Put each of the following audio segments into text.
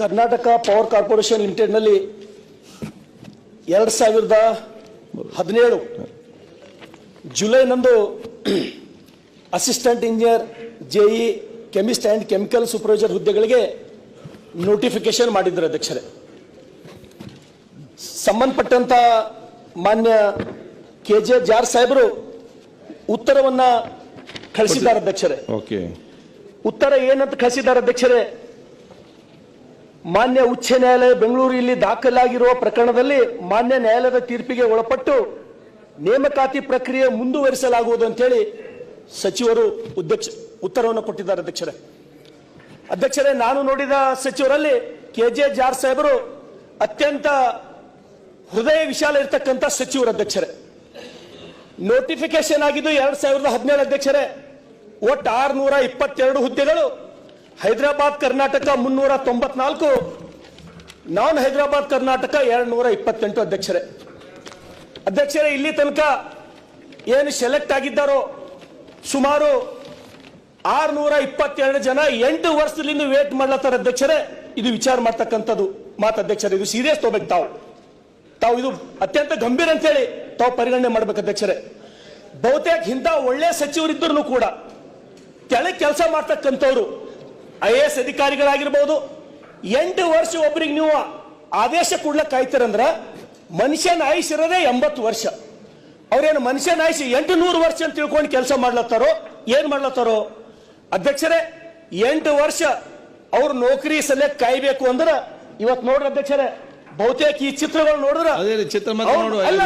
Karnataka power corporation ಲಿಮಿಟೆಡ್ನಲ್ಲಿ ಎರಡು ಸಾವಿರದ ಹದಿನೇಳು ಜುಲೈನಂದು assistant engineer JE chemist and chemical supervisor ಹುದ್ದೆಗಳಿಗೆ ನೋಟಿಫಿಕೇಶನ್ ಮಾಡಿದ್ದರು ಅಧ್ಯಕ್ಷರೇ. ಸಂಬಂಧಪಟ್ಟಂತ ಮಾನ್ಯ ಕೆ ಜೆ ಜಾರ್ ಸಾಹೇಬರು ಉತ್ತರವನ್ನು ಕಳಿಸಿದ್ದಾರೆ ಅಧ್ಯಕ್ಷರೇ. ಓಕೆ. ಉತ್ತರ ಏನಂತ ಕಳಿಸಿದ್ದಾರೆ ಅಧ್ಯಕ್ಷರೇ? ಮಾನ್ಯ ಉಚ್ಚ ನ್ಯಾಯಾಲಯ ಬೆಂಗಳೂರು ಇಲ್ಲಿ ದಾಖಲಾಗಿರುವ ಪ್ರಕರಣದಲ್ಲಿ ಮಾನ್ಯ ನ್ಯಾಯಾಲಯದ ತೀರ್ಪಿಗೆ ಒಳಪಟ್ಟು ನೇಮಕಾತಿ ಪ್ರಕ್ರಿಯೆ ಮುಂದುವರಿಸಲಾಗುವುದು ಅಂತೇಳಿ ಸಚಿವರು ಉದ್ಯಕ್ಷ, ಉತ್ತರವನ್ನು ಕೊಟ್ಟಿದ್ದಾರೆ ಅಧ್ಯಕ್ಷರೇ. ಅಧ್ಯಕ್ಷರೇ, ನಾನು ನೋಡಿದ ಸಚಿವರಲ್ಲಿ ಕೆ ಜೆ ಜಾರ್ ಸಾಹೇಬರು ಅತ್ಯಂತ ಹೃದಯ ವಿಶಾಲ ಇರತಕ್ಕಂಥ ಸಚಿವರು ಅಧ್ಯಕ್ಷರೇ. ನೋಟಿಫಿಕೇಶನ್ ಆಗಿದ್ದು ಎರಡ್ ಸಾವಿರದ ಹದಿನೇಳು ಅಧ್ಯಕ್ಷರೇ, ಒಟ್ಟು ಆರ್ನೂರ ಇಪ್ಪತ್ತೆರಡು ಹುದ್ದೆಗಳು ಹೈದರಾಬಾದ್ ಕರ್ನಾಟಕ ಮುನ್ನೂರ ತೊಂಬತ್ನಾಲ್ಕು. ನಾನ್ ಹೈದರಾಬಾದ್ ಕರ್ನಾಟಕ ಎರಡ್ ನೂರ ಇಪ್ಪತ್ತೆಂಟು ಅಧ್ಯಕ್ಷರೇ. ಅಧ್ಯಕ್ಷರೇ, ಇಲ್ಲಿ ತನಕ ಏನು ಸೆಲೆಕ್ಟ್ ಆಗಿದ್ದಾರೋ ಸುಮಾರು ಆರ್ನೂರ ಇಪ್ಪತ್ತೆರಡು ಜನ ಎಂಟು ವರ್ಷದಿಂದ ವೇಟ್ ಮಾಡ್ಲತ್ತಾರ ಅಧ್ಯಕ್ಷರೇ. ಇದು ವಿಚಾರ ಮಾಡ್ತಕ್ಕಂಥದ್ದು. ಮಾತು ಅಧ್ಯಕ್ಷರೇ, ಇದು ಸೀರಿಯಸ್ ತಗೋಬೇಕು ತಾವು. ತಾವು ಇದು ಅತ್ಯಂತ ಗಂಭೀರ ಅಂತ ಹೇಳಿ ತಾವು ಪರಿಗಣನೆ ಮಾಡ್ಬೇಕು ಅಧ್ಯಕ್ಷರೇ. ಬಹುತೇಕ ಇಂಥ ಒಳ್ಳೆ ಸಚಿವರಿದ್ದರೂ ಕೂಡ ಕೆಳಗೆ ಕೆಲಸ ಮಾಡ್ತಕ್ಕಂಥವ್ರು ಐ ಎ ಎಸ್ ಅಧಿಕಾರಿಗಳಾಗಿರ್ಬೋದು. ಎಂಟು ವರ್ಷ ಒಬ್ರಿಗೆ ನೀವು ಆದೇಶ ಕೊಡ್ಲಕ್ಕೆ ಕಾಯ್ತೀರಂದ್ರ ಮನುಷ್ಯನ ಆಯುಷ್ ಇರೋದೇ ಎಂಬತ್ತು ವರ್ಷ. ಅವ್ರೇನು ಮನುಷ್ಯನ ಆಯುಷ್ ಎಂಟು ನೂರು ವರ್ಷ ಅಂತ ತಿಳ್ಕೊಂಡು ಕೆಲಸ ಮಾಡ್ಲತ್ತಾರೋ ಏನು ಮಾಡ್ಲತ್ತಾರೋ? ಅಧ್ಯಕ್ಷರೇ ಎಂಟು ವರ್ಷ ಅವ್ರ ನೌಕರಿ ಸಲಕ್ ಕಾಯ್ಬೇಕು ಅಂದ್ರೆ ಇವತ್ತು ನೋಡ್ರಿ ಅಧ್ಯಕ್ಷರೇ ಬಹುತೇಕ ಈ ಚಿತ್ರಗಳು ನೋಡಿದ್ರೆ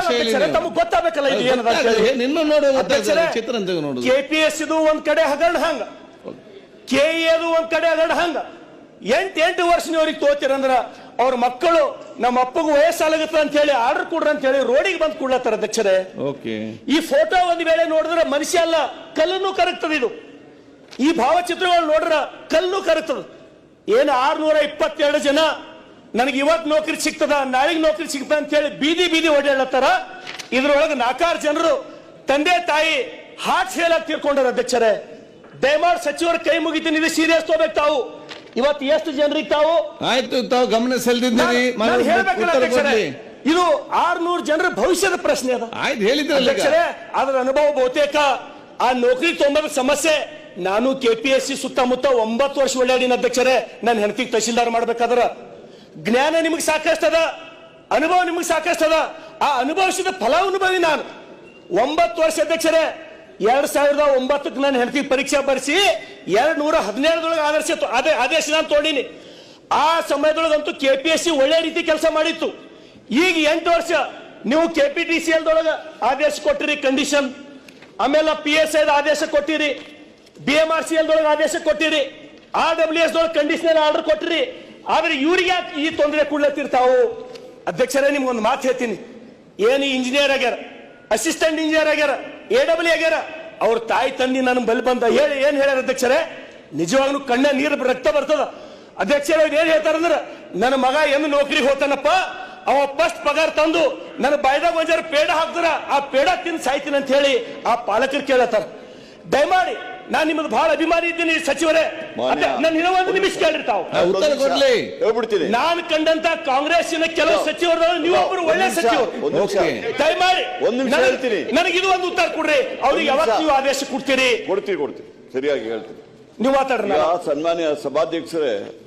ಅಧ್ಯಕ್ಷರೇ, ಗೊತ್ತಾಗಬೇಕಲ್ಲ ಇದು ಏನದ ಚಿತ್ರ. ಕೆಪಿಎಸ್ ಇದು ಒಂದ್ ಕಡೆ ಹಗರಣ ಹಂಗ. ಕೆಇಎದು ಒಂದ್ ಕಡೆ ಹಗರಣ ಹಂಗ. ಎಂಟು ಎಂಟು ವರ್ಷನವ್ರಿಗೆ ತೋತಿರಂದ್ರ ಅವ್ರ ಮಕ್ಕಳು ನಮ್ಮ ಅಪ್ಪಗ ವಯಸ್ಸಾಗತ್ತ ಅಂತ ಹೇಳಿ ಆರ್ಡರ್ ಕೊಡ್ರ ಅಂತ ಹೇಳಿ ರೋಡಿಗೆ ಬಂದು ಕೊಡ್ಲತ್ತಾರ ಅಧ್ಯಕ್ಷರೇ. ಓಕೆ. ಈ ಫೋಟೋ ಒಂದ್ ವೇಳೆ ನೋಡಿದ್ರೆ ಮನುಷ್ಯ ಅಲ್ಲ ಕಲ್ಲನ್ನು ಕರಗ್ತದೆ ಇದು. ಈ ಭಾವಚಿತ್ರಗಳು ನೋಡ್ರ ಕಲ್ಲು ಕರಗ್ತದ. ಏನು ಆರ್ನೂರ ಇಪ್ಪತ್ತೆರಡು ಜನ ನನಗೆ ಇವತ್ತು ನೌಕರಿ ಸಿಗ್ತದ ನಾಳೆಗೆ ನೌಕರಿ ಸಿಗ್ತದ ಅಂತ ಹೇಳಿ ಬೀದಿ ಬೀದಿ ಓಡಾಡ್ಲತ್ತಾರ. ಇದ್ರೊಳಗೆ ನಾಲ್ಕಾರು ಜನರು ತಂದೆ ತಾಯಿ ಹಾಟ್ ಫೇಲ್ ಆಗಿ ತೀರ್ಕೊಂಡಾರ ಅಧ್ಯಕ್ಷರೇ. ದಯಮಾಡಿ ಸಚಿವರ ಕೈ ಮುಗಿತೀನಿ ಇದು ಸೀರಿಯಸ್ ತಗೋಬೇಕು ತಾವು. ಇವತ್ತು ಎಷ್ಟು ಜನರಿಗೆ ತಾವು? ಆಯ್ತು ತಾವು ಗಮನ ಸೆಳೆದಿದ್ದೀರಿ. ನಾನು- ಹೇಳ್ಬೇಕಲ್ಲ ಅಧ್ಯಕ್ಷರೇ. ಇದು ಆರ್ನೂರು ಜನರ ಭವಿಷ್ಯದ ಪ್ರಶ್ನೆ ಅದ. ಆಯ್ತು ಹೇಳಿದ್ರಲ್ಲ. ಅಧ್ಯಕ್ಷರೇ ಅದರ ಅನುಭವ ಬಹುತೇಕ. ಆ ನೌಕರಿ ತೊಂಬದ ಸಮಸ್ಯೆ. ನಾನು ಕೆ ಪಿ ಎಸ್ ಸಿ ಸುತ್ತಮುತ್ತ ಒಂಬತ್ತು ವರ್ಷ ಓಡಾಡಿನ ಅಧ್ಯಕ್ಷರೇ. ನನ್ನ ಹೆಂಡತಿಗೆ ತಹಶೀಲ್ದಾರ್ ಮಾಡ್ಬೇಕಾದ್ರ. ಜ್ಞಾನ ನಿಮಗೆ ಸಾಕಷ್ಟದ. ಅನುಭವ ನಿಮಗೆ ಸಾಕಷ್ಟದ. ಆ ಅನುಭವಿಸಿದ ಫಲಾನುಭವಿ ನಾನು. ಒಂಬತ್ತು ವರ್ಷ ಅಧ್ಯಕ್ಷರೇ ಎರಡ್ ಸಾವಿರದ ಒಂಬತ್ತಕ್ಕೆ ನಾನು ಹೆಂಡತಿ ಪರೀಕ್ಷೆ ಬರೆಸಿ ಎರಡ್ ನೂರ ಹದಿನೇಳದೊಳಗೆ ಆದರ್ಶ ಅದೇ ಆದೇಶ ನಾನು ತೋಡೀನಿ. ಆ ಸಮಯದೊಳಗಂತೂ ಕೆ ಪಿ ಎಸ್ ಸಿ ಒಳ್ಳೆ ರೀತಿ ಕೆಲಸ ಮಾಡಿತ್ತು. ಈಗ ಎಂಟು ವರ್ಷ ನೀವು ಕೆ ಪಿ ಟಿ ಸಿ ಎಲ್ದೊಳಗೆ ಆದೇಶ ಕೊಟ್ಟಿರಿ ಕಂಡೀಷನ್ ಆಮೇಲೆ ಪಿ ಎಸ್ ಐದ ಆದೇಶ ಕೊಟ್ಟಿರಿ. ಬಿ ಎಂ ಆರ್ ಸಿ ಎಲ್ದೊಳಗೆ ಆದೇಶ ಕೊಟ್ಟಿರಿ. ಆರ್ ಡಬ್ಲ್ಯೂ ಎಸ್ ದೊಳಗೆ ಕಂಡೀಷನಲ್ ಆರ್ಡರ್ ಕೊಟ್ಟಿರಿ. ಆದ್ರೆ ಇವ್ರಿಗೆ ಈ ತೊಂದರೆ ಕೊಡ್ಲತ್ತಿರ್ತಾವು ಅಧ್ಯಕ್ಷರೇ, ನಿಮ್ಗೊಂದು ಮಾತು ಹೇಳ್ತೀನಿ. ಏನು ಇಂಜಿನಿಯರ್ ಆಗ್ಯಾರ? ಅಸಿಸ್ಟೆಂಟ್ ಇಂಜಿನಿಯರ್ ಆಗ್ಯಾರ? ಎ ಡಬ್ಲ್ಯೂ ಆಗ್ಯಾರ. ಅವ್ರ ತಾಯಿ ತಂದಿ ನನ್ನ ಬಲ್ ಬಂದ. ಹೇಳಿ, ಏನ್ ಹೇಳ್ಯಾರ ಅಧ್ಯಕ್ಷರೇ? ನಿಜವಾಗ್ಲೂ ಕಣ್ಣ ನೀರು ರಕ್ತ ಬರ್ತದ. ಅಧ್ಯಕ್ಷರ ಏನ್ ಹೇಳ್ತಾರಂದ್ರ ನನ್ನ ಮಗ ಎಂದು ನೌಕರಿ ಹೋಗ್ತಾನಪ್ಪ, ಅವ ಫಸ್ಟ್ ಪಗಾರ ತಂದು ನನ್ನ ಬಾಯ್ದಾಗ ಒಂಜಾರ ಪೇಡ ಹಾಕ್ತಾರ ಆ ಪೇಡ ತಿಂದು ಸಾಯ್ತೀನಿ ಅಂತ ಹೇಳಿ ಆ ಪಾಲಕರು ಕೇಳತ್ತಾರ. ದಯಮಾಡಿ ನಾನ್ ನಿಮ್ಮದು ಬಹಳ ಅಭಿಮಾನಿ ಇದ್ದೀನಿ ಸಚಿವರೇ. ನನ್ನ ನಾನು ಇನ್ನೂ ಒಂದು ನಿಮಿಷ ಕೇಳಿರ್ತಾವ. ನಾನ್ ಉತ್ತರ ಕೊಡ್ಲಿ. ಹೇಳ್ಬಿಡ್ತೀನಿ. ನಾನು ಕಂಡಂತ ಕಾಂಗ್ರೆಸ್ಸಿನ ಕೆಲವು ಸಚಿವರು ನೀವೊಬ್ಬರು ಒಳ್ಳೆ ಸಚಿವರು. ದಯಮಾಡಿ. ಒಂದ್ ನಿಮಿಷ ನನಗೆ- ಹೇಳ್ತೀನಿ. ನನಗೆ ಇದು ಒಂದು ಉತ್ತರ ಕೊಡ್ರಿ. ಅವ್ರಿಗೆ ಯಾವಾಗ ಯಾವತ್ತು ನೀವು ಆದೇಶ ಕೊಡ್ತೀರಿ? ಕೊಡ್ತೀವಿ ಕೊಡ್ತೀವಿ. ಸರಿಯಾಗಿ ಹೇಳ್ತೀನಿ. ನೀವು ಮಾತಾಡ್ರಿ. ಸನ್ಮಾನ್ಯ ಸಭಾಧ್ಯಕ್ಷರೇ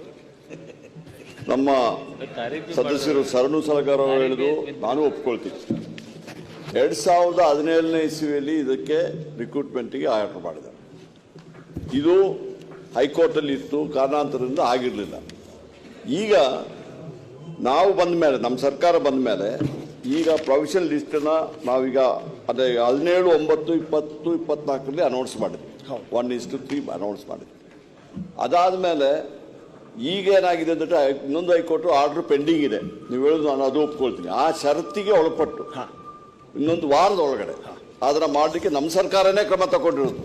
ನಮ್ಮ ಸದಸ್ಯರು ಸರಣು ಸಲಗಾರ ಅವರು ಹೇಳಿದ್ರು ನಾನು ಒಪ್ಕೊಳ್ತೀನಿ. ಎರಡ್ ಸಾವಿರದ ಹದಿನೇಳನೇ ಇಸ್ವಿಯಲ್ಲಿ ಇದಕ್ಕೆ ರಿಕ್ರೂಟ್ಮೆಂಟಿಗೆ ಆರ್ಡರ್ ಮಾಡಿದ್ದಾರೆ. ಇದು ಹೈಕೋರ್ಟಲ್ಲಿ ಇತ್ತು ಕಾರಣಾಂತರದಿಂದ ಆಗಿರಲಿಲ್ಲ. ಈಗ ನಾವು ಬಂದ ಮೇಲೆ ನಮ್ಮ ಸರ್ಕಾರ ಬಂದ ಮೇಲೆ ಈಗ ಪ್ರೊವಿಷನ್ ಲಿಸ್ಟನ್ನು ನಾವೀಗ ಅದೇ ಹದಿನೇಳು ಒಂಬತ್ತು ಇಪ್ಪತ್ತು ಇಪ್ಪತ್ನಾಲ್ಕರಲ್ಲಿ ಅನೌನ್ಸ್ ಮಾಡಿದ್ವಿ. One is to three announce ಮಾಡಿದ್ವಿ. ಅದಾದಮೇಲೆ ಈಗ ಏನಾಗಿದೆ ಅಂದ್ರೆ ಇನ್ನೊಂದು ಹೈಕೋರ್ಟು ಆರ್ಡ್ರ್ ಪೆಂಡಿಂಗ್ ಇದೆ. ನೀವು ಹೇಳೋದು ನಾನು ಅದು ಒಪ್ಕೊಳ್ತೀನಿ. ಆ ಷರತ್ತಿಗೆ ಒಳಪಟ್ಟು ಇನ್ನೊಂದು ವಾರದ ಒಳಗಡೆ ಅದನ್ನು ಮಾಡಲಿಕ್ಕೆ ನಮ್ಮ ಸರ್ಕಾರನೇ ಕ್ರಮ ತಗೊಂಡಿರೋದು.